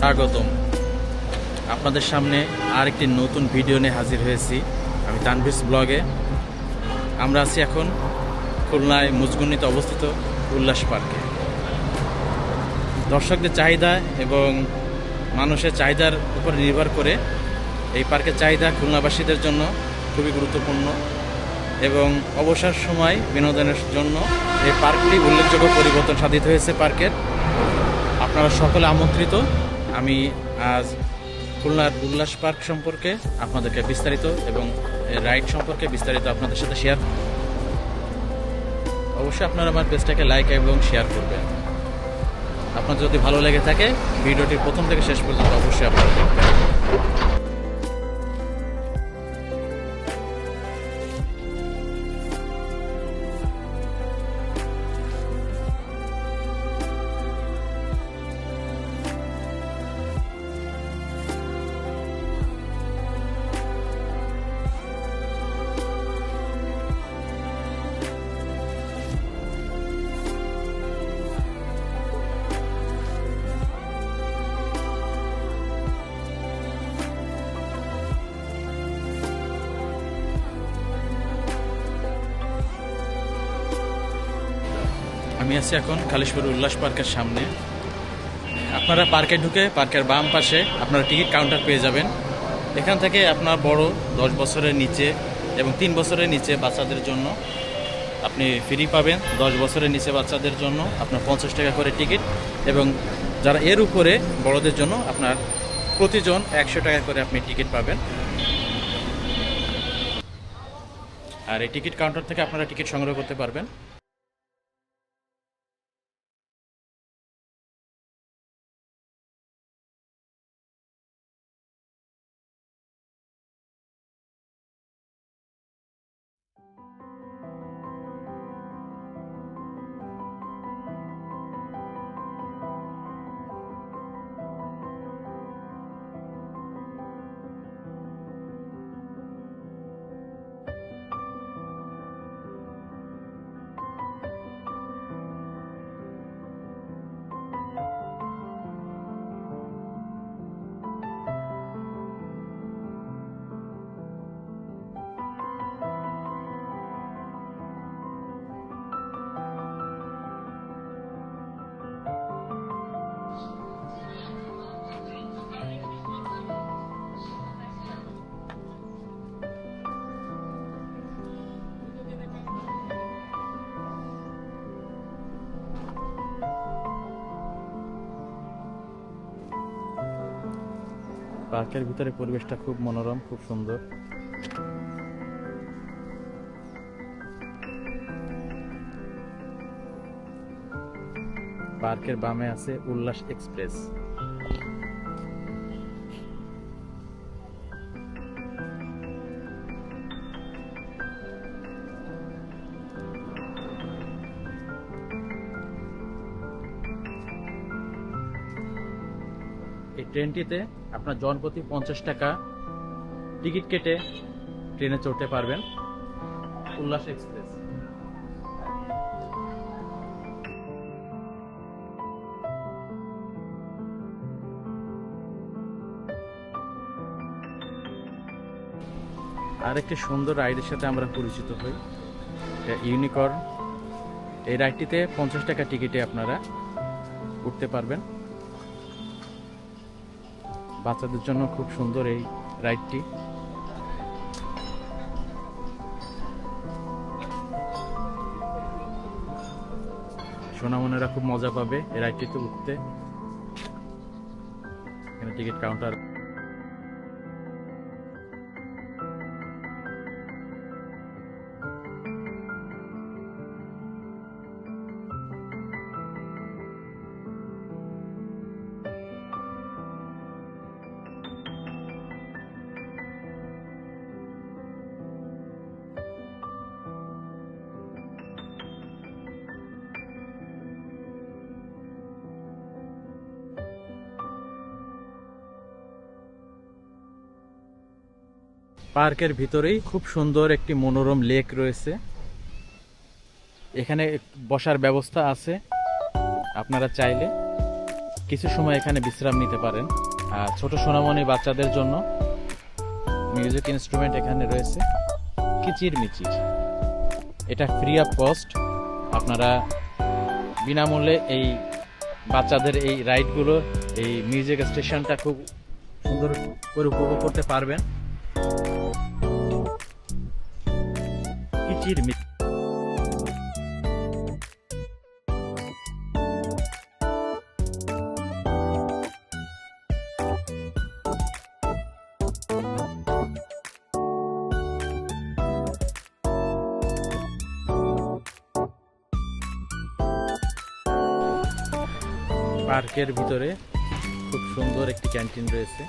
স্বাগতম। আপনাদের সামনে আরেকটি নতুন ভিডিও নিয়ে হাজির হয়েছি আমি তানভিস ব্লগে। আমরা আছি এখন খুলনায় মুজগুনিতে অবস্থিত উল্লাস পার্কে। দর্শকদের চাহিদা এবং মানুষের চাহিদার উপর নির্ভর করে এই পার্কের চাহিদা খুলনাবাসীদের জন্য খুবই গুরুত্বপূর্ণ এবং অবসর সময় বিনোদনের জন্য এই পার্কটি উল্লেখযোগ্য পরিবর্তন সাধিত হয়েছে পার্কের। আপনারা সকলে আমন্ত্রিত। আমি আজ খুলনার উল্লাস পার্ক সম্পর্কে আপনাদেরকে বিস্তারিত এবং রাইড সম্পর্কে বিস্তারিত আপনাদের সাথে শেয়ার অবশ্যই আপনারা আমার পেজটাকে লাইক এবং শেয়ার করবেন। আপনার যদি ভালো লেগে থাকে, ভিডিওটি প্রথম থেকে শেষ পর্যন্ত অবশ্যই আপনারা দেখবেন। আমি আছি এখন খালিশপুর উল্লাস পার্কের সামনে। আপনারা পার্কে ঢুকে পার্কের বাম পাশে আপনারা টিকিট কাউন্টার পেয়ে যাবেন। এখান থেকে আপনার বড় দশ বছরের নিচে এবং তিন বছরের নিচে বাচ্চাদের জন্য আপনি ফ্রি পাবেন। দশ বছরের নিচে বাচ্চাদের জন্য আপনার পঞ্চাশ টাকা করে টিকিট এবং যারা এর উপরে বড়দের জন্য আপনার প্রতিজন একশো টাকা করে আপনি টিকিট পাবেন। আর এই টিকিট কাউন্টার থেকে আপনারা টিকিট সংগ্রহ করতে পারবেন। পার্কের ভিতরে পরিবেশটা খুব মনোরম খুব সুন্দর। পার্কের বামে আছে উল্লাস এক্সপ্রেস। এই ট্রেনটিতে আপনার জনপ্রতি পঞ্চাশ টাকা টিকিট কেটে ট্রেনে চড়তে পারবেন। উল্লাস এক্সপ্রেস। আর একটি সুন্দর রাইডের সাথে আমরা পরিচিত হই। ইউনিকর্ন। এই রাইডটিতে পঞ্চাশ টাকা টিকিটে আপনারা উঠতে পারবেন। বাচ্চাদের জন্য খুব সুন্দর এই রাইডটি। সোনামনেরা খুব মজা পাবে এই রাইডটিতে উঠতে। এখানে টিকিট কাউন্টার পার্কের ভিতরেই খুব সুন্দর একটি মনোরম লেক রয়েছে। এখানে বসার ব্যবস্থা আছে। আপনারা চাইলে কিছু সময় এখানে বিশ্রাম নিতে পারেন। আর ছোট সোনামণি বাচ্চাদের জন্য মিউজিক ইনস্ট্রুমেন্ট এখানে রয়েছে। কিচির মিচির। এটা ফ্রি অফ কস্ট আপনারা বিনামূল্যে এই বাচ্চাদের এই রাইডগুলো, এই মিউজিক স্টেশনটা খুব সুন্দর করে উপভোগ করতে পারবেন। কিচির মিচির পার্কের ভিতরে খুব সুন্দর একটি ক্যান্টিন রয়েছে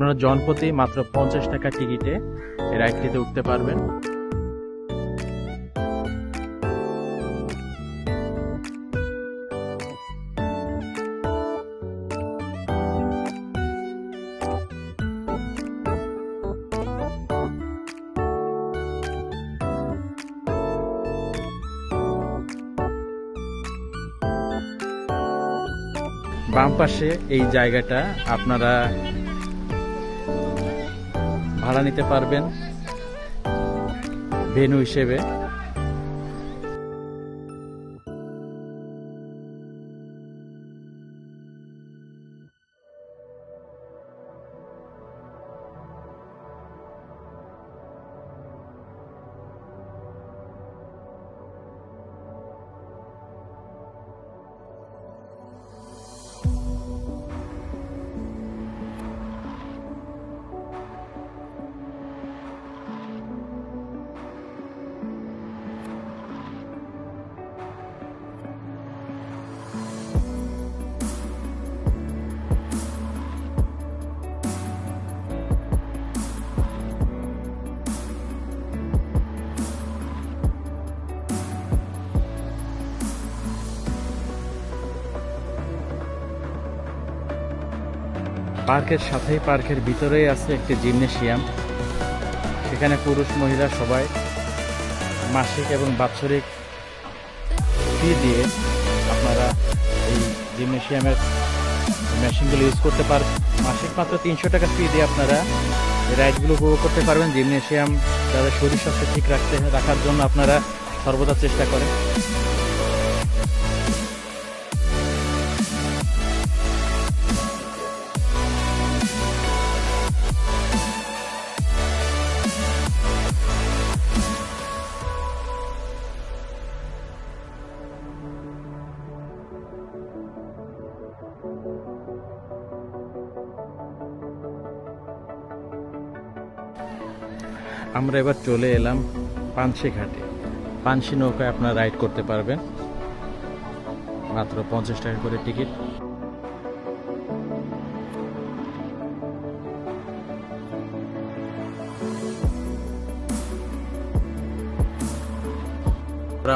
আপনারা জনপ্রতি মাত্র পঞ্চাশ টাকা টিকিটে রাইডটিতে উঠতে পারবেন। বাম পাশে এই জায়গাটা আপনারা ভাড়া নিতে পারবেন। ভেনু হিসেবে। পার্কের সাথেই পার্কের ভিতরেই আছে একটি জিমনেশিয়াম। সেখানে পুরুষ, মহিলা সবাই মাসিক এবং বাৎসরিক ফি দিয়ে আপনারা এই জিমনেশিয়ামের মেশিনগুলো ইউজ করতে পার, মাসিক মাত্র তিনশো টাকা ফি দিয়ে আপনারা রাইডগুলো উপভোগ করতে পারবেন। জিমনেশিয়াম, তাদের শরীর স্বাস্থ্য ঠিক রাখতে, রাখার জন্য আপনারা সর্বদা চেষ্টা করেন। আমরা এবার চলে এলাম পানসি ঘাটে। পানসি নৌকায় আপনারা রাইড করতে পারবেন। মাত্র পঞ্চাশ টাকা করে টিকিট।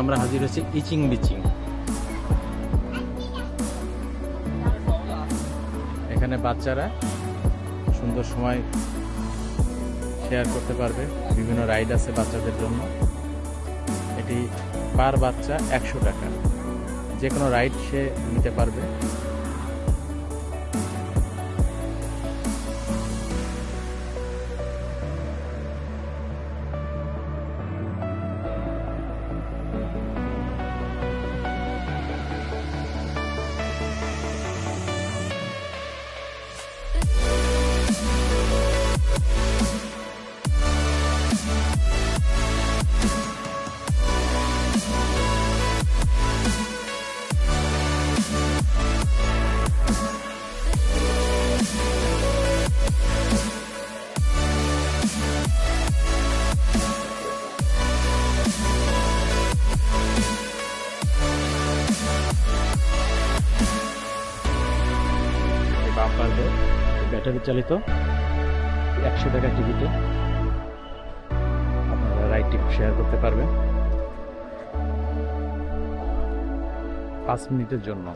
আমরা হাজির হচ্ছি ইচিং বিচিং। এখানে বাচ্চারা সুন্দর সময় শেয়ার করতে পারবে বিভিন্ন রাইড আছে বাচ্চাদের জন্য। এটি পার বাচ্চা একশো টাকা। যে কোনো রাইড সে নিতে পারবে। চালিত একশো টাকা টিকিটে আপনারা রাইডটি শেয়ার করতে পারবেন। পাঁচ মিনিটের জন্য।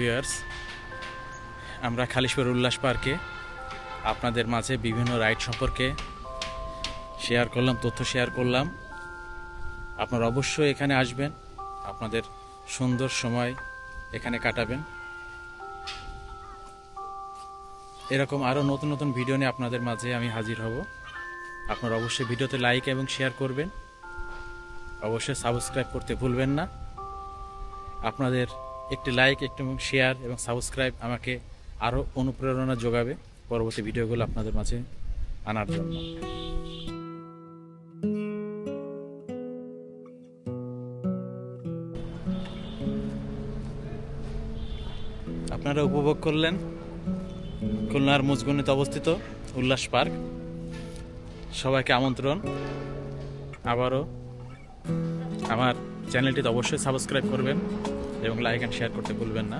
ভিউয়ার্স আমরা খালিশপুর উল্লাস পার্কে আপনাদের মাঝে বিভিন্ন রাইড সম্পর্কে শেয়ার করলাম, তথ্য শেয়ার করলাম। আপনারা অবশ্যই এখানে আসবেন, আপনাদের সুন্দর সময় এখানে কাটাবেন। এরকম আরও নতুন নতুন ভিডিও নিয়ে আপনাদের মাঝে আমি হাজির হব। আপনারা অবশ্যই ভিডিওতে লাইক এবং শেয়ার করবেন। অবশ্যই সাবস্ক্রাইব করতে ভুলবেন না। আপনাদের একটি লাইক একটি শেয়ার এবং সাবস্ক্রাইব আমাকে আরও অনুপ্রেরণা যোগাবে পরবর্তী ভিডিওগুলো আপনাদের মাঝে আনার জন্য। আপনারা উপভোগ করলেন খুলনার মুজগুনিতে অবস্থিত উল্লাস পার্ক। সবাইকে আমন্ত্রণ। আবারও আমার চ্যানেলটিতে অবশ্যই সাবস্ক্রাইব করবেন। এবং লাইক অ্যান্ড শেয়ার করতে ভুলবেন না।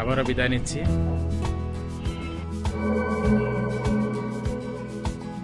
আবারও বিদায় নিচ্ছি।